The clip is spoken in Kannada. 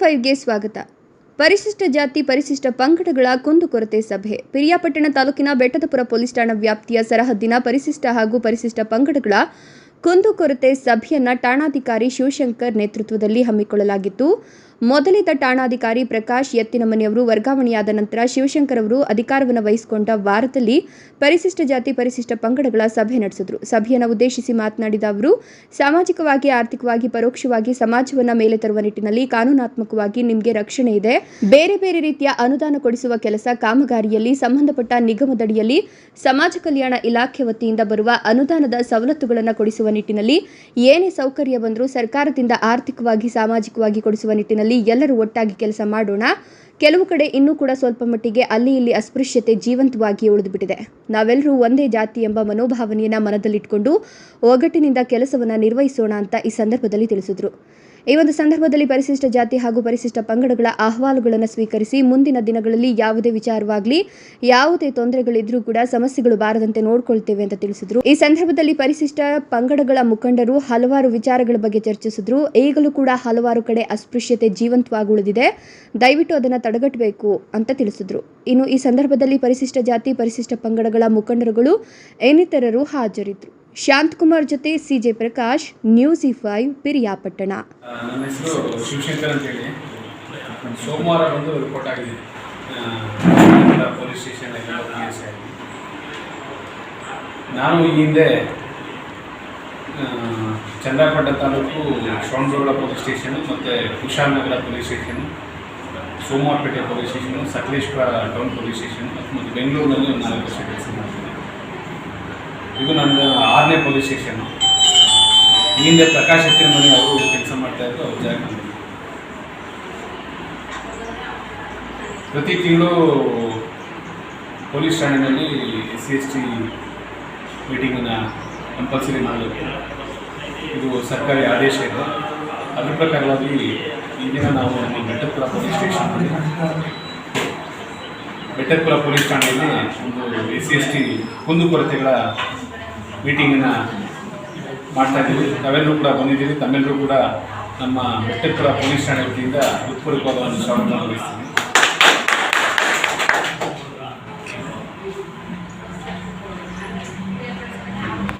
ಫೈವ್ಗೆ ಸ್ವಾಗತ. ಪರಿಶಿಷ್ಟ ಜಾತಿ, ಪರಿಶಿಷ್ಟ ಪಂಗಡಗಳ ಕುಂದುಕೊರತೆ ಸಭೆ. ಪಿರಿಯಾಪಟ್ಟಣ ತಾಲೂಕಿನ ಬೆಟ್ಟದಪುರ ಪೊಲೀಸ್ ಠಾಣಾ ವ್ಯಾಪ್ತಿಯ ಸರಹದ್ದಿನ ಪರಿಶಿಷ್ಟ ಹಾಗೂ ಪರಿಶಿಷ್ಟ ಪಂಗಡಗಳ ಕುಂದುಕೊರತೆ ಸಭೆಯನ್ನ ಠಾಣಾಧಿಕಾರಿ ಶಿವಶಂಕರ್ ನೇತೃತ್ವದಲ್ಲಿ ಹಮ್ಮಿಕೊಳ್ಳಲಾಗಿತ್ತು. ಮೊದಲಿದ್ದ ಠಾಣಾಧಿಕಾರಿ ಪ್ರಕಾಶ್ ಎತ್ತಿನಮನೆಯವರು ವರ್ಗಾವಣೆಯಾದ ನಂತರ ಶಿವಶಂಕರ್ ಅವರು ಅಧಿಕಾರವನ್ನು ವಹಿಸಿಕೊಂಡ ವಾರದಲ್ಲಿ ಪರಿಶಿಷ್ಟ ಜಾತಿ, ಪರಿಶಿಷ್ಟ ಪಂಗಡಗಳ ಸಭೆ ನಡೆಸಿದರು. ಸಭೆಯನ್ನು ಉದ್ದೇಶಿಸಿ ಮಾತನಾಡಿದ ಅವರು, ಸಾಮಾಜಿಕವಾಗಿ, ಆರ್ಥಿಕವಾಗಿ, ಪರೋಕ್ಷವಾಗಿ ಸಮಾಜವನ್ನ ಮೇಲೆ ತರುವ ನಿಟ್ಟಿನಲ್ಲಿ ಕಾನೂನಾತ್ಮಕವಾಗಿ ನಿಮಗೆ ರಕ್ಷಣೆ ಇದೆ. ಬೇರೆ ಬೇರೆ ರೀತಿಯ ಅನುದಾನ ಕೊಡಿಸುವ ಕೆಲಸ ಕಾಮಗಾರಿಯಲ್ಲಿ ಸಂಬಂಧಪಟ್ಟ ನಿಗಮದಡಿಯಲ್ಲಿ ಸಮಾಜ ಕಲ್ಯಾಣ ಇಲಾಖೆ ವತಿಯಿಂದ ಬರುವ ಅನುದಾನದ ಸವಲತ್ತುಗಳನ್ನು ಕೊಡಿಸುವ ನಿಟ್ಟಿನಲ್ಲಿ ಏನೇ ಸೌಕರ್ಯ ಬಂದರೂ ಸರ್ಕಾರದಿಂದ ಆರ್ಥಿಕವಾಗಿ, ಸಾಮಾಜಿಕವಾಗಿ ಕೊಡಿಸುವ ನಿಟ್ಟಿನಲ್ಲಿ ಎಲ್ಲರೂ ಒಟ್ಟಾಗಿ ಕೆಲಸ ಮಾಡೋಣ. ಕೆಲವು ಕಡೆ ಇನ್ನೂ ಕೂಡ ಸ್ವಲ್ಪ ಮಟ್ಟಿಗೆ ಅಲ್ಲಿ ಇಲ್ಲಿ ಅಸ್ಪೃಶ್ಯತೆ ಜೀವಂತವಾಗಿ ಉಳಿದುಬಿಟ್ಟಿದೆ. ನಾವೆಲ್ಲರೂ ಒಂದೇ ಜಾತಿ ಎಂಬ ಮನೋಭಾವನೆಯನ್ನ ಮನದಲ್ಲಿಟ್ಕೊಂಡು ಒಗ್ಗಟ್ಟಿನಿಂದ ಕೆಲಸವನ್ನ ನಿರ್ವಹಿಸೋಣ ಅಂತ ಈ ಸಂದರ್ಭದಲ್ಲಿ ತಿಳಿಸಿದ್ರು. ಈ ಒಂದು ಸಂದರ್ಭದಲ್ಲಿ ಪರಿಶಿಷ್ಟ ಜಾತಿ ಹಾಗೂ ಪರಿಶಿಷ್ಟ ಪಂಗಡಗಳ ಅಹವಾಲುಗಳನ್ನು ಸ್ವೀಕರಿಸಿ ಮುಂದಿನ ದಿನಗಳಲ್ಲಿ ಯಾವುದೇ ವಿಚಾರವಾಗಲಿ, ಯಾವುದೇ ತೊಂದರೆಗಳಿದ್ರೂ ಕೂಡ ಸಮಸ್ಯೆಗಳು ಬಾರದಂತೆ ನೋಡಿಕೊಳ್ತೇವೆ ಅಂತ ತಿಳಿಸಿದ್ರು. ಈ ಸಂದರ್ಭದಲ್ಲಿ ಪರಿಶಿಷ್ಟ ಪಂಗಡಗಳ ಮುಖಂಡರು ಹಲವಾರು ವಿಚಾರಗಳ ಬಗ್ಗೆ ಚರ್ಚಿಸಿದ್ರು. ಈಗಲೂ ಕೂಡ ಹಲವಾರು ಕಡೆ ಅಸ್ಪೃಶ್ಯತೆ ಜೀವಂತವಾಗಿ ಉಳಿದಿದೆ ದಯವಿಟ್ಟು ಅದನ್ನು ತಡೆಗಟ್ಟಬೇಕು ಅಂತ ತಿಳಿಸಿದ್ರು. ಇನ್ನು ಈ ಸಂದರ್ಭದಲ್ಲಿ ಪರಿಶಿಷ್ಟ ಜಾತಿ, ಪರಿಶಿಷ್ಟ ಪಂಗಡಗಳ ಮುಖಂಡರುಗಳು ಇನ್ನಿತರರು ಹಾಜರಿದ್ದರು ಶಾಂತಕುಮಾರ್ ಜೊತೆ CJ Prakash, news E five, Piriyapatna. ನನ್ನ ಹೆಸರು ಶಿವಶಂಕರ್ ಅಂತೇಳಿ. ಸೋಮವಾರ ಬಂದು ರಿಪೋರ್ಟ್ ಆಗಿದೆ ಪೊಲೀಸ್ ಸ್ಟೇಷನ್ ಆಗಿ. ನಾನು ಈ ಹಿಂದೆ ಚಂದ್ರಪಟ್ಟ ತಾಲೂಕು ಶ್ರವಣಬೆಳಗೊಳ ಪೊಲೀಸ್ ಸ್ಟೇಷನ್ ಮತ್ತು Kushalnagar police station Somwarpet police station Sakaleshwara town police station ಮತ್ತು ಬೆಂಗಳೂರಿನಲ್ಲಿ ನಾಲ್ಕು ಮಾಡ್ತೀನಿ ಇದು ನನ್ನ ಆರನೇ ಪೊಲೀಸ್ ಸ್ಟೇಷನ್ನು ಹಿಂದೆ ಪ್ರಕಾಶ್ ಹತ್ತಿರ ಮನೆ ಅವರು ಕೆಲಸ ಮಾಡ್ತಾ ಇದ್ದರು ಅವ್ರ ಜಾಗ ಪ್ರತಿ ತಿಂಗಳು ಪೊಲೀಸ್ ಠಾಣೆಯಲ್ಲಿ ಎಸ್ ಸಿ, ಎಸ್ ಟಿ ಮೀಟಿಂಗನ್ನು ಕಂಪಲ್ಸರಿ ಮಾಡಬೇಕು. ಇದು ಸರ್ಕಾರಿ ಆದೇಶ ಇದೆ. ಅದ್ರ ಪ್ರಕಾರವಾಗಿ ಈ ದಿನ ನಾವು ನಮ್ಮ Bettapura police station Bettapura police ಠಾಣೆಯಲ್ಲಿ ಒಂದು ಎಸ್ ಸಿ, ಎಸ್ ಟಿ ಕುಂದುಕೊರತೆಗಳ ಮೀಟಿಂಗನ್ನು ಮಾಡ್ತಾ ಇದ್ದೀವಿ. ತಾವೆಲ್ಲರೂ ಕೂಡ ಬಂದಿದ್ದೀವಿ. ತಮ್ಮೆಲ್ಲರೂ ಕೂಡ ನಮ್ಮ ಬೆಟ್ಟಪುರ ಪೊಲೀಸ್ ಠಾಣೆ ವತಿಯಿಂದ ಹೃತ್ಪೂರ್ವಕವಾದ ಒಂದು ಸ್ವಾಗತ ವಹಿಸ್ತೀನಿ